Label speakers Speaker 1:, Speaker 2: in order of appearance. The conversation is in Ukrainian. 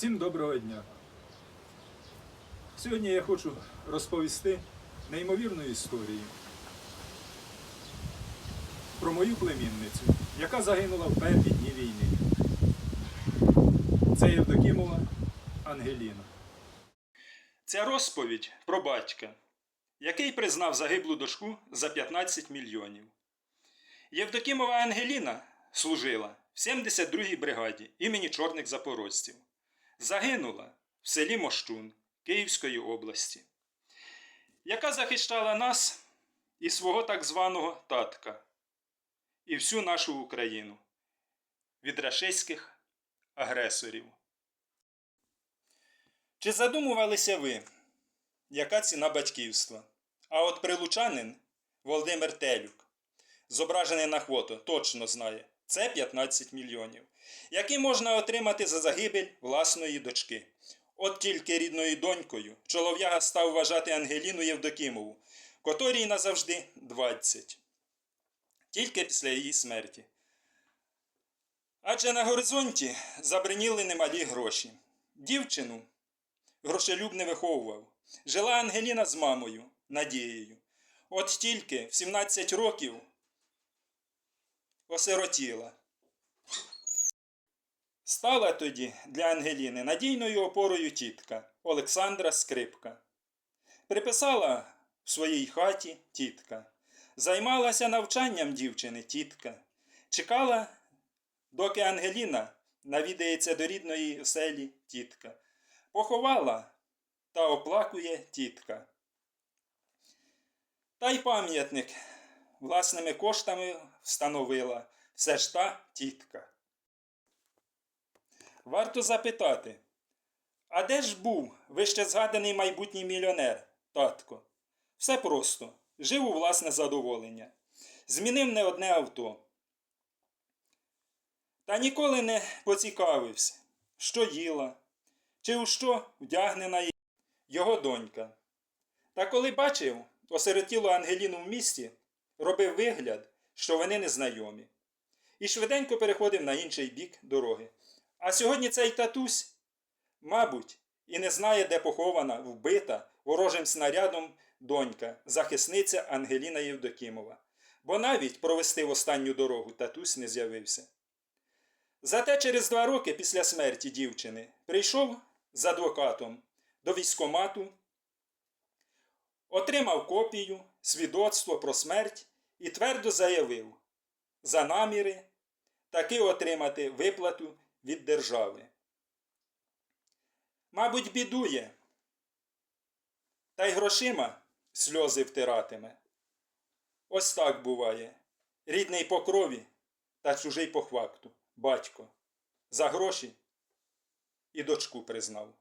Speaker 1: Всім доброго дня. Сьогодні я хочу розповісти неймовірну історію про мою племінницю, яка загинула в перші дні війни. Це Євдокімова Ангеліна. Ця розповідь про батька, який признав загиблу дошку за 15 мільйонів. Євдокімова Ангеліна служила в 72-й бригаді імені Чорних Запорожців. Загинула в селі Мощун Київської області, яка захищала нас і свого так званого татка і всю нашу Україну від рашистських агресорів. Чи задумувалися ви, яка ціна батьківства? А от прилучанин Володимир Телюк, зображений на фото, точно знає, це 15 мільйонів, які можна отримати за загибель власної дочки. От тільки рідною донькою чолов'яга став вважати Ангеліну Євдокімову, котрій назавжди 20. Тільки після її смерті. Адже на горизонті забриніли немалі гроші. Дівчину грошелюб не виховував. Жила Ангеліна з мамою, Надією. От тільки в 17 років осиротіла. Стала тоді для Ангеліни надійною опорою тітка Олександра Скрипка. Приписала в своїй хаті тітка. Займалася навчанням дівчини тітка. Чекала, доки Ангеліна навідається до рідної оселі тітка. Поховала та оплакує тітка. Та й пам'ятник власними коштами встановила все ж та тітка. Варто запитати, а де ж був вище згаданий майбутній мільйонер, татко? Все просто. Жив у власне задоволення. Змінив не одне авто. Та ніколи не поцікавився, що їла, чи у що вдягнена його донька. Та коли бачив осиротілу Ангеліну в місті, робив вигляд, що вони незнайомі, і швиденько переходив на інший бік дороги. А сьогодні цей татусь, мабуть, і не знає, де похована, вбита ворожим снарядом донька, захисниця Ангеліна Євдокімова, бо навіть провести в останню дорогу татусь не з'явився. Зате через два роки після смерті дівчини прийшов з адвокатом до військомату, отримав копію, свідоцтво про смерть і твердо заявив за наміри таки отримати виплату від держави. Мабуть, бідує, та й грошима сльози втиратиме. Ось так буває. Рідний по крові та чужий по хвакту, батько. За гроші і дочку признав.